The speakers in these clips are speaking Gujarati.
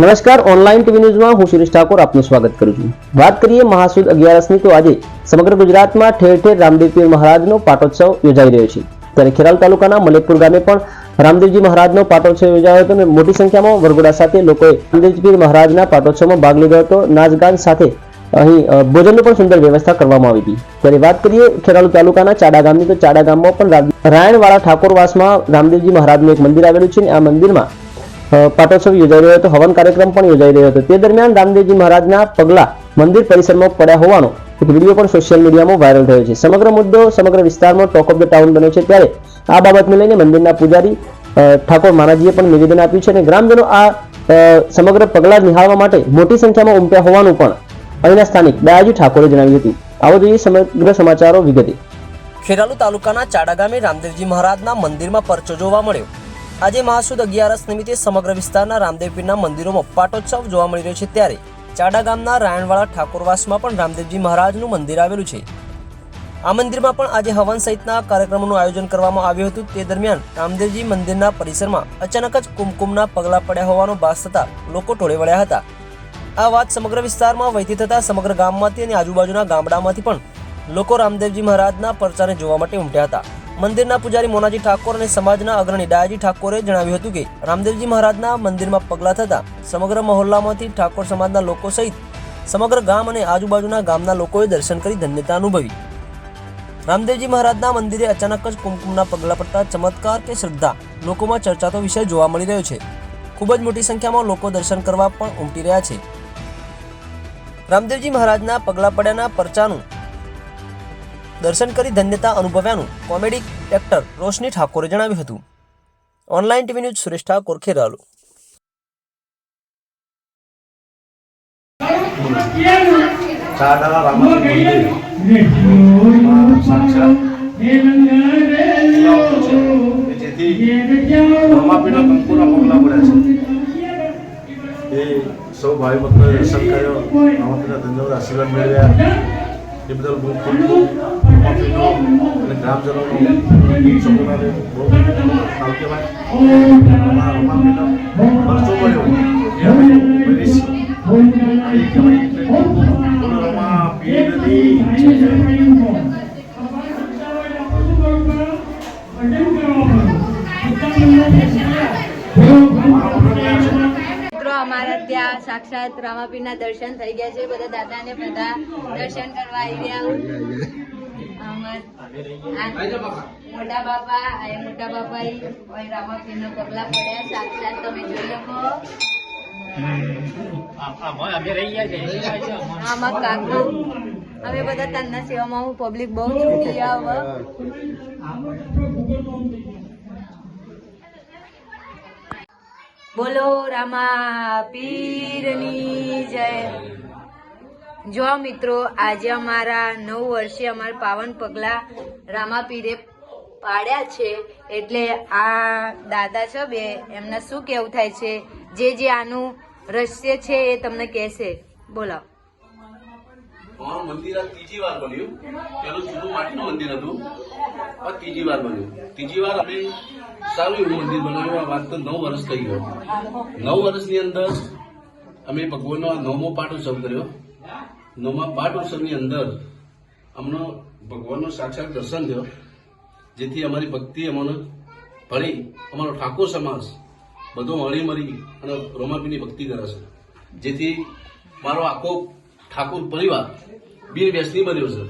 નમસ્કાર ઓનલાઈન ટીવી ન્યૂઝમાં હું સુરેશ ઠાકોર આપનું સ્વાગત કરું છું. વાત કરીએ મહાસુદ અગિયારસની તો આજે સમગ્ર ગુજરાતમાં ઠેર ઠેર રામદેવપીર મહારાજનો પાટોત્સવ યોજાઈ રહ્યો છે. ત્યારે ખેરાલ તાલુકાના મલેકપુર ગામે પણ રામદેવજી મહારાજનો પાટોત્સવ યોજાયો હતો અને મોટી સંખ્યામાં વરઘોડા સાથે લોકોએ રામદેવજી મહારાજના પાટોત્સવમાં ભાગ લીધો હતો. નાચગાન સાથે અહીં ભોજનની પણ સુંદર વ્યવસ્થા કરવામાં આવી હતી. ત્યારે વાત કરીએ ખેરાલુ તાલુકાના ચાડા ગામની, તો ચાડા ગામમાં પણ રાયણવાળા ઠાકોરવાસમાં રામદેવજી મહારાજનું એક મંદિર આવેલું છે અને આ મંદિરમાં પાટોત્સવ યોજાઈ રહ્યો હતો, હવન કાર્યક્રમ પણ યોજાઈ રહ્યો હતો. તે દરમિયાન રામદેવજી મહારાજના પગલા મંદિર પરિસરમાં પડ્યા હોવાનો એક વીડિયો પણ સોશિયલ મીડિયામાં વાયરલ થયો છે. સમગ્ર મુદ્દો, સમગ્ર વિસ્તારમાં ટોક ઓફ ધ ટાઉન બન્યો છે. ત્યારે આ બાબતને લઈને મંદિરના પૂજારી ઠાકોર માનાજીએ પણ નિવેદન આપ્યું છે અને ગ્રામજનો આ સમગ્ર પગલા નિહાળવા માટે મોટી સંખ્યામાં ઉમટ્યા હોવાનું પણ અહીંના સ્થાનિક દયાજી ઠાકોરે જણાવ્યું હતું. આવો જોઈએ સમગ્ર સમાચારો વિગતે. ખેરાલુ તાલુકાના ચાડા ગામે રામદેવજી મહારાજના મંદિરમાં પરચો જોવા મળ્યો. આજે મહાસુદ અગિયારસ નિમિત્તે સમગ્ર વિસ્તારના રામદેવપીરના મંદિરોમાં પાટોત્સવ જોવા મળી રહ્યો છે ત્યારે ચાડા ગામના રાયણવાળા ઠાકોરવાસમાં પણ રામદેવજી મહારાજનું મંદિર આવેલું છે. આ મંદિરમાં પણ આજે હવન સહિતના કાર્યક્રમોનું આયોજન કરવામાં આવ્યું હતું. તે દરમિયાન રામદેવજી મંદિરના પરિસરમાં અચાનક જ કુમકુમના પગલા પડ્યા હોવાનો ભાસ થતા લોકો ટોળે વળ્યા હતા. આ વાત સમગ્ર વિસ્તારમાં વહેતી થતા સમગ્ર ગામમાંથી અને આજુબાજુના ગામડામાંથી પણ લોકો રામદેવજી મહારાજના પરચાને જોવા માટે ઉમટ્યા હતા. મંદિરના પૂજારી મોનાજી ઠાકોર અને સમાજના અગ્રણી ડાયાજી ઠાકોરે જણાવ્યું હતું કે રામદેવજી મહારાજના મંદિરમાં પગલા થતા સમગ્ર મહોલ્લામાંથી ઠાકોર સમાજના લોકો સહિત સમગ્ર ગામ અને આજુબાજુના ગામના લોકોએ દર્શન કરી ધન્યતા અનુભવી. રામદેવજી મહારાજના મંદિરે અચાનક જ કુમકુમના પગલા પડતા ચમત્કાર કે શ્રદ્ધા લોકોમાં ચર્ચાતો વિષય જોવા મળી રહ્યો છે. ખૂબ જ મોટી સંખ્યામાં લોકો દર્શન કરવા પણ ઉમટી રહ્યા છે. રામદેવજી મહારાજના પગલા પડ્યાના પરચાનું દર્શન કરી ધન્યતા અનુભવ્યાનું કોમેડી એક્ટર રોશની ઠાકોરે જણાવ્યું હતું. Online TV news Suresh Thakor, Kheralu. સૌ ભાઈ ભક્તોએ દર્શન કર્યો. રમાપીના ધંધો આશીર્વાદ મેળવ્યા. એ બદલ બહુ ખૂબ ખૂબ રમાપીનો અને ગ્રામજનોનો સમૂહને બહુ સારું કહેવાય. અમારા ત્યાં સાક્ષાત રામાપીરના દર્શન થઈ ગયા છે. બધા દાદાને બધા દર્શન કરવા આવી રહ્યા મોટા બાપા, આ મોટા બાપા રામાપીરના પગલા પડ્યા. સાક્ષાત તમે જોઈ શકો. આમાં કાકુ. અમે બધા તન્ના સેવામાં હું પબ્લિક બહુ છૂટી આવે. બોલો રામા પીરની જય. જો મિત્રો, આજે અમારા નવ વર્ષે અમારા પાવન પગલા રામા પીરે પાડ્યા છે, એટલે આ દાદા છે બે, એમને શું કેવું થાય છે? જે જે આનું રહસ્ય છે એ તમને કહેશે. બોલો. અમારું મંદિર આ ત્રીજી વાર બન્યું. પેલું જૂનું માટીનું મંદિર હતું. આ ત્રીજી વાર બન્યું. ત્રીજી વાર અમે સારું એવું મંદિર બનાવ્યું. આ વાત તો નવ વર્ષ થઈ ગયો. નવ વર્ષની અંદર અમે ભગવાનનો આ નવમો પાઠ ઉત્સવ કર્યો. નવમા પાઠ ઉત્સવની અંદર અમનો ભગવાનનો સાક્ષાત દર્શન થયો. જેથી અમારી ભક્તિ અમને ભળી, અમારો ઠાકોર સમાજ બધો હળી મળી અને રોમાપીની ભક્તિ કરે છે. જેથી મારો આખો ઠાકોર પરિવાર બિન વ્યસની બન્યો છે.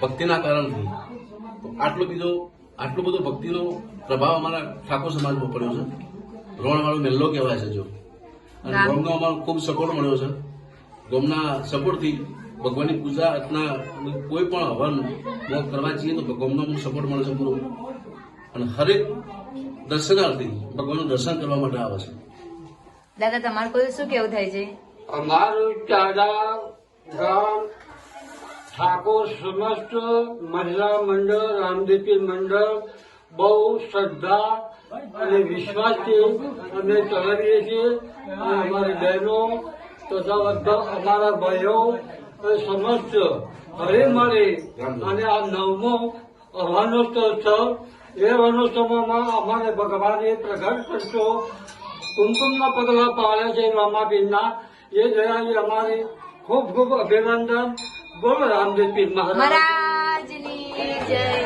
ભક્તિના કારણથી. આટલો બીજો આટલો બધો ભક્તિનો પ્રભાવ અમારા ઠાકોર સમાજમાં પડ્યો છે. રોણવાળો મેલ્લો કહેવાય છે જો. અને ગામનો અમારો ખૂબ સપોર્ટ મળ્યો છે. ગોમના સપોર્ટથી ભગવાનની પૂજા અર્ચના કોઈ પણ હવન કરવા જઈએ તો ભગવાનનો અમને સપોર્ટ મળે છે પૂરો. અને હરેક દર્શનાર્થી ભગવાનનું દર્શન કરવા માટે આવે છે. દાદા તમારે કોઈ શું કેવું થાય છે? અમારું ચાડા ગામ ઠાકોર સમસ્ત મહિલા મંડળ રામદેવી મંડળ, બહુ શ્રદ્ધા અને વિશ્વાસથી અમે ચલાવીએ છીએ. અમારી બહેનો તથા બધા અમારા ભાઈઓ સમસ્ત હરે મળી અને આ નવમો અવાનોત્સવ એ વનોત્સવમાં અમારે ભગવાને પ્રગટ કરશો કુમકુમના પગલા પાડ્યા છે. રામાપીરના એ જણાવી અમારે ખૂબ ખૂબ અભિનંદન બોલો રામદેવ પીર મહારાજ જય